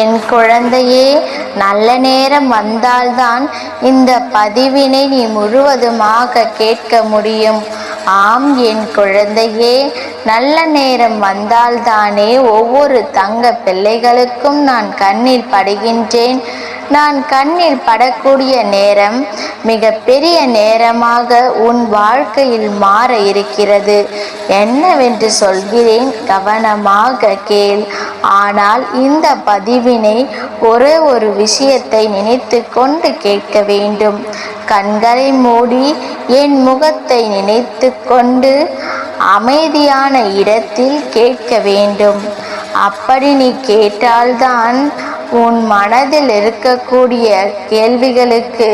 என் குழந்தையே நல்ல நேரம் வந்தால்தான் இந்த பதிவினை நீ முழுவதுமாக கேட்க முடியும். ஆம் என் குழந்தையே நல்ல நேரம் வந்தால்தானே ஒவ்வொரு தங்க பிள்ளைகளுக்கும் நான் கண்ணில் படுகின்றேன். நான் கண்ணில் படக்கூடிய நேரம் மிக பெரிய நேரமாக உன் வாழ்க்கையில் மாற இருக்கிறது. என்னவென்று சொல்கிறேன்? கவனமாக கேள். ஆனால் இந்த பதிவினை ஒரே ஒரு விஷயத்தை நினைத்து கொண்டு கேட்க வேண்டும். கண்களை மூடி என் முகத்தை நினைத்து கொண்டு அமைதியான இடத்தில் கேட்க வேண்டும். அப்படி நீ கேட்டால்தான் உன் மனதில் இருக்கக்கூடிய கேள்விகளுக்கு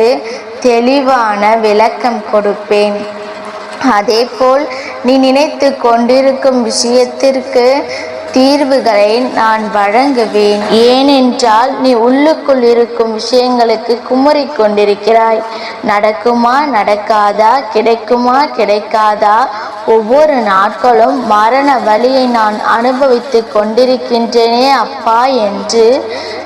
தெளிவான விளக்கம் கொடுப்பேன். அதேபோல் நீ நினைத்து கொண்டிருக்கும் விஷயத்திற்கு தீர்வுகளை நான் வழங்குவேன். ஏனென்றால் நீ உள்ளுக்குள் இருக்கும் விஷயங்களுக்கு குமரி கொண்டிருக்கிறாய். நடக்குமா நடக்காதா கிடைக்குமா கிடைக்காதா ஒவ்வொரு நாட்களும் மரண வலியை நான் அனுபவித்து கொண்டிருக்கின்றேனே அப்பா என்று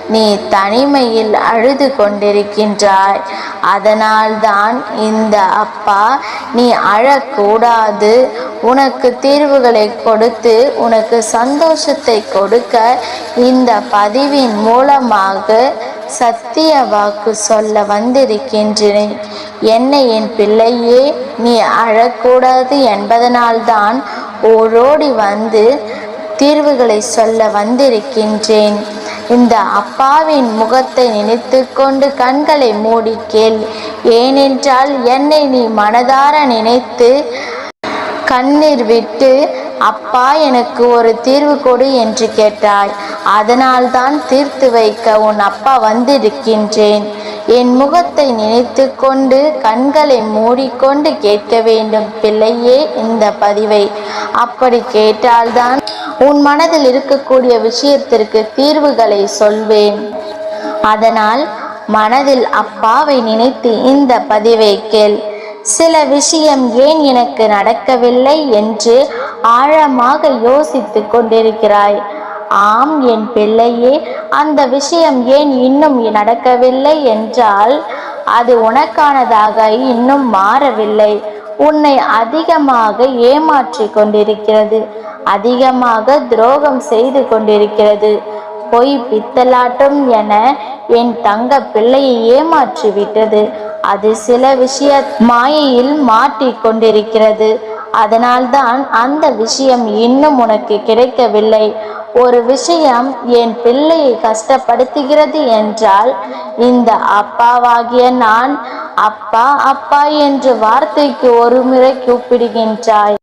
நீ தனிமையில் அழுது கொண்டிருக்கின்றாய். அதனால்தான் இந்த அப்பா நீ அழக்கூடாது. உனக்கு தீர்வுகளை கொடுத்து உனக்கு சந்தோஷத்தை கொடுக்க இந்த பதிவின் மூலமாக சத்திய வாக்கு சொல்ல வந்திருக்கின்றேன். என்னை என் பிள்ளையே நீ அழக்கூடாது என்பதனால்தான் ஓடோடி வந்து தீர்வுகளை சொல்ல வந்திருக்கின்றேன். இந்த அப்பாவின் முகத்தை நினைத்து கொண்டு கண்களை மூடி கேள். ஏனென்றால் என்னை நீ மனதார நினைத்து கண்ணீர் விட்டு அப்பா எனக்கு ஒரு தீர்வு கொடு என்று கேட்டாய். அதனால்தான் தீர்த்து வைக்க உன் அப்பா வந்திருக்கின்றேன். என் முகத்தை நினைத்து கொண்டு கண்களை மூடிக்கொண்டு கேட்க வேண்டும் பிள்ளையே இந்த பதிவை. அப்படி கேட்டால்தான் உன் மனதில் இருக்கக்கூடிய விஷயத்திற்கு தீர்வுகளை சொல்வேன். அதனால் மனதில் அப்பாவை நினைத்து இந்த பதிவை கேள். சில விஷயம் ஏன் எனக்கு நடக்கவில்லை என்று ஆழமாக யோசித்து கொண்டிருக்கிறாய். ஆம் என் பிள்ளையே அந்த விஷயம் ஏன் இன்னும் நடக்கவில்லை என்றால் அது உனக்கானதாக இன்னும் மாறவில்லை. உன்னை அதிகமாக ஏமாற்றி கொண்டிருக்கிறது. அதிகமாக துரோகம் செய்து கொண்டிருக்கிறது. பொய் பித்தலாட்டம் என என் தங்க பிள்ளையை ஏமாற்றி விட்டது அது சில விஷய மாயையில் மாட்டி கொண்டிருக்கிறது. அதனால்தான் அந்த விஷயம் இன்னும் உனக்கு கிடைக்கவில்லை. ஒரு விஷயம் என் பிள்ளையை கஷ்டப்படுத்துகிறது என்றால் இந்த அப்பாவாகிய நான் அப்பா அப்பா என்று வார்த்தைக்கு ஒரு முறை கூப்பிடுகின்றாய்.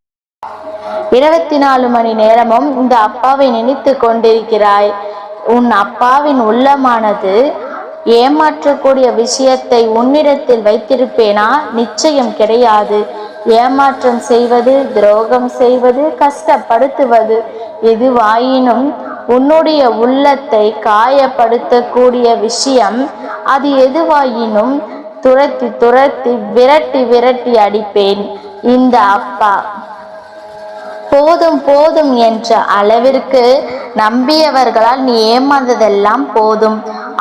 இருபத்தி நாலு மணி நேரமும் இந்த அப்பாவை நினைத்து கொண்டிருக்கிறாய். உன் அப்பாவின் உள்ளமானது ஏமாற்றக்கூடிய விஷயத்தை உன்னிடத்தில் வைத்திருப்பேனா? நிச்சயம் கிடையாது. ஏமாற்றம் செய்வது துரோகம் செய்வது கஷ்டப்படுத்துவது எதுவாயினும் உன்னுடைய உள்ளத்தை காயப்படுத்தக்கூடிய விஷயம். அது எதுவாயினும் துரத்தி துரத்தி விரட்டி விரட்டி அடிப்பேன். இந்த அப்பா. போதும் போதும் என்ற அளவிற்கு நம்பியவர்களால் நீ ஏமாந்ததெல்லாம் போதும்.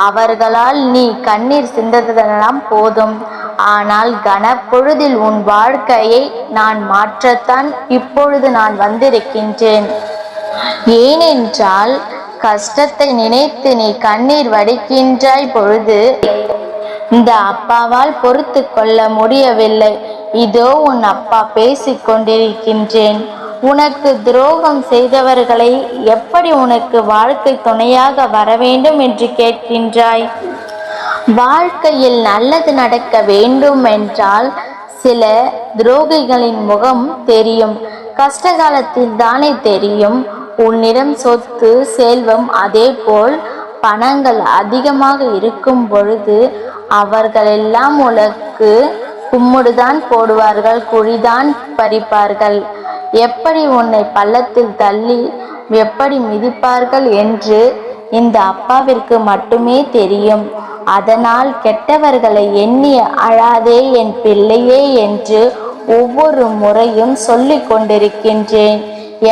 அவர்களால் நீ கண்ணீர் சிந்ததெல்லாம் போதும். ஆனால் கனப்பொழுதில் உன் வாழ்க்கையை நான் மாற்றத்தான் இப்பொழுது நான் வந்திருக்கின்றேன். ஏனென்றால் கஷ்டத்தை நினைத்து நீ கண்ணீர் வடிக்கின்றாய் பொழுது இந்த அப்பாவால் பொறுத்து கொள்ள முடியவில்லை. இதோ உன் அப்பா பேசிக் கொண்டிருக்கின்றேன். உனக்கு துரோகம் செய்தவர்களை எப்படி உனக்கு வாழ்க்கை துணையாக வர வேண்டும் என்று கேட்கின்றாய்? வாழ்க்கையில் நல்லது நடக்க வேண்டும் என்றால் சில துரோகிகளின் முகம் தெரியும். கஷ்ட காலத்தில் தானே தெரியும். உன்னிடம் சொத்து செல்வம் அதே போல் பணங்கள் அதிகமாக இருக்கும் பொழுது அவர்களெல்லாம் உனக்கு கும்முடுதான் போடுவார்கள் குழிதான் பறிப்பார்கள். எப்படி உன்னை பள்ளத்தில் தள்ளி எப்படி மிதிப்பார்கள் என்று இந்த அப்பாவிற்கு மட்டுமே தெரியும். அதனால் கெட்டவர்களை எண்ணி அழாதே என் பிள்ளையே என்று ஒவ்வொரு முறையும் சொல்லி கொண்டிருக்கின்றேன்.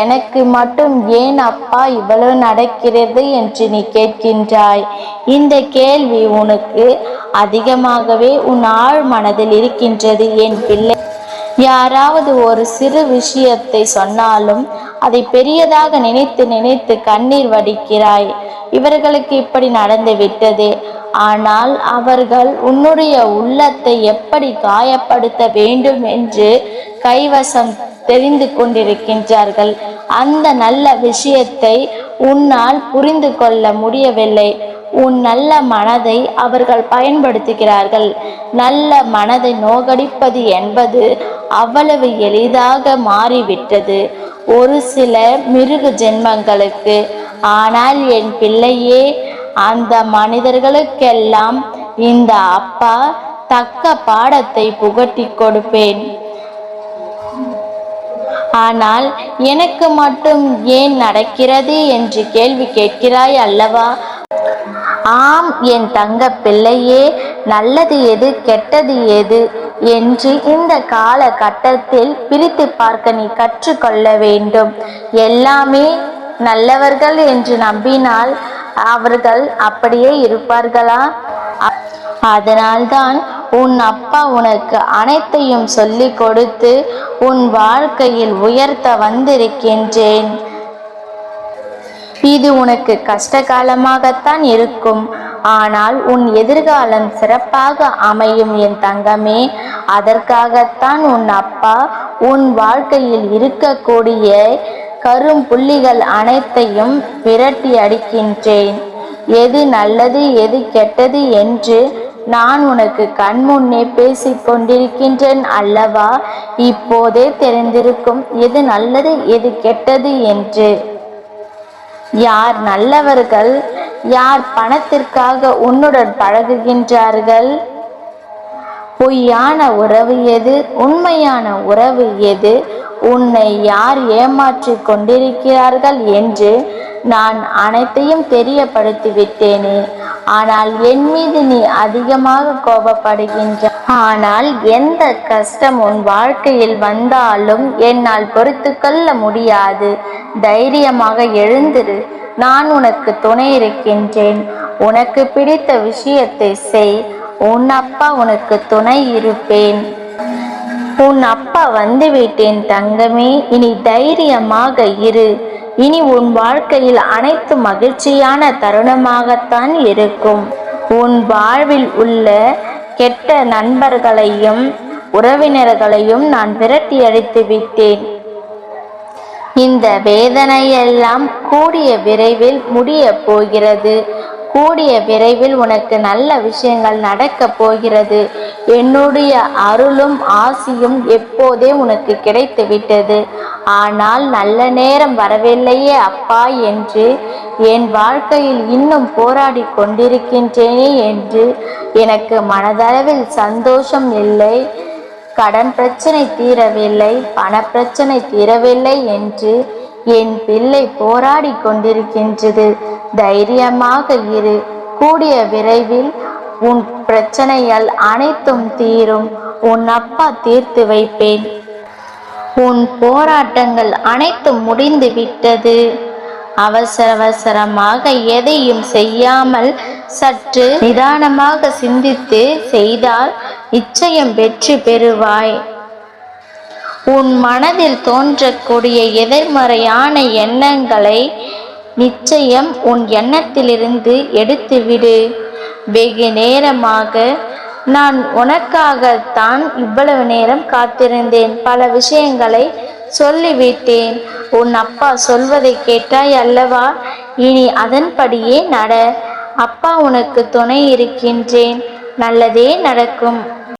எனக்கு மட்டும் ஏன் அப்பா இவ்வளவு நடக்கிறது என்று நீ கேட்கின்றாய்? இந்த கேள்வி உனக்கு அதிகமாகவே உன் ஆழ் மனதில் இருக்கின்றது என் பிள்ளை. யாராவது ஒரு சிறு விஷயத்தை சொன்னாலும் அதை பெரியதாக நினைத்து நினைத்து கண்ணீர் வடிக்கிறாய். இவர்களுக்கு இப்படி நடந்து விட்டது. ஆனால் அவர்கள் உன்னுடைய உள்ளத்தை எப்படி காயப்படுத்த வேண்டும் என்று கைவசம் தெரிந்து கொண்டிருக்கின்றார்கள். அந்த நல்ல விஷயத்தை உன்னால் புரிந்து கொள்ள முடியவில்லை. உன் நல்ல மனதை அவர்கள் பயன்படுத்துகிறார்கள். நல்ல மனதை நோகடிப்பது என்பது அவ்வளவு எளிதாக மாறிவிட்டது. ஒரு சில மிருக ஜென்மங்களுக்கு ஆனால் என் பிள்ளையே அந்த மனிதர்களுக்கெல்லாம் இந்த அப்பா தக்க பாடத்தை புகட்டி கொடுப்பேன். ஆனால் எனக்கு மட்டும் ஏன் நடக்கிறது என்று கேள்வி கேட்கிறாய் அல்லவா? ஆம் என் தங்க பிள்ளையே நல்லது எது கெட்டது எது என்று இந்த காலகட்டத்தில் பிரித்து பார்க்க நீ கற்றுக்கொள்ள வேண்டும். எல்லாமே நல்லவர்கள் என்று நம்பினால் அவர்கள் அப்படியே இருப்பார்களா? அதனால்தான் உன் அப்பா உனக்கு அனைத்தையும் சொல்லி கொடுத்து உன் வாழ்க்கையில் உயர்த்த வந்திருக்கின்றேன். இது உனக்கு கஷ்ட காலமாகத்தான் இருக்கும். ஆனால் உன் எதிர்காலம் சிறப்பாக அமையும் என் தங்கமே. அதற்காகத்தான் உன் அப்பா உன் வாழ்க்கையில் இருக்கக்கூடிய கரும் புள்ளிகள் அனைத்தையும் விரட்டி அடிக்கின்றேன். எது நல்லது எது கெட்டது என்று நான் உனக்கு கண்முன்னே பேசிக் கொண்டிருக்கின்றேன் அல்லவா? இப்போதே தெரிந்திருக்கும் எது நல்லது எது கெட்டது என்று. யார் நல்லவர்கள் யார் பணத்திற்காக உன்னுடன் பழகுகின்றார்கள்? பொய்யான உறவு எது? உண்மையான உறவு எது? உன்னை யார் ஏமாற்றிக் கொண்டிருக்கிறார்கள் என்று நான் அனைத்தையும் தெரியப்படுத்தி விட்டேனே ஆனால் என் மீது நீ அதிகமாக கோபப்படுகின்ற. ஆனால் எந்த கஷ்டம் உன் வாழ்க்கையில் வந்தாலும் என்னால் பொறுத்து கொள்ள முடியாது. தைரியமாக எழுந்திரு. நான் உனக்கு துணை இருக்கின்றேன். உனக்கு பிடித்த விஷயத்தை செய். உன் அப்பா உனக்கு துணை இருப்பேன். உன் அப்பா வந்துவிட்டேன் தங்கமே. இனி தைரியமாக இரு. இனி உன் வாழ்க்கையில் அனைத்து மகிழ்ச்சியான தருணமாகத்தான் இருக்கும். உன் வாழ்வில் உள்ள கெட்ட நண்பர்களையும் உறவினர்களையும் நான் விரட்டி அடித்து விட்டேன். இந்த வேதனையெல்லாம் கூடிய விரைவில் முடிய போகிறது. கூடிய விரைவில் உனக்கு நல்ல விஷயங்கள் நடக்கப் போகிறது. என்னுடைய அருளும் ஆசியும் எப்போதே உனக்கு கிடைத்து விட்டது ஆனால் நல்ல நேரம் வரவில்லையே அப்பா என்று என் வாழ்க்கையில் இன்னும் போராடி கொண்டிருக்கின்றேனே என்று எனக்கு மனதளவில் சந்தோஷம் இல்லை. கடன் பிரச்சனை தீரவில்லை பண பிரச்சனை தீரவில்லை என்று என் பிள்ளை போராடி கொண்டிருக்கின்றது. தைரியமாக இரு. கூடிய விரைவில் உன் பிரச்சனைகள் அனைத்தும் தீரும். உன் அப்பா தீர்த்து வைப்பேன். உன் போராட்டங்கள் அனைத்தும் முடிந்து விட்டது. அவசர அவசரமாக எதையும் செய்யாமல் சற்று நிதானமாக சிந்தித்து செய்தால் நிச்சயம் வெற்றி பெறுவாய். உன் மனதில் தோன்றக்கூடிய எதிர்மறையான எண்ணங்களை நிச்சயம் உன் எண்ணத்திலிருந்து எடுத்துவிடு. வெகு நேரமாக நான் உனக்காகத்தான் இவ்வளவு நேரம் காத்திருந்தேன். பல விஷயங்களை சொல்லிவிட்டேன். உன் அப்பா சொல்வதை கேட்டாய் அல்லவா? இனி அதன்படியே நட. அப்பா உனக்கு துணை இருக்கின்றேன். நல்லதே நடக்கும்.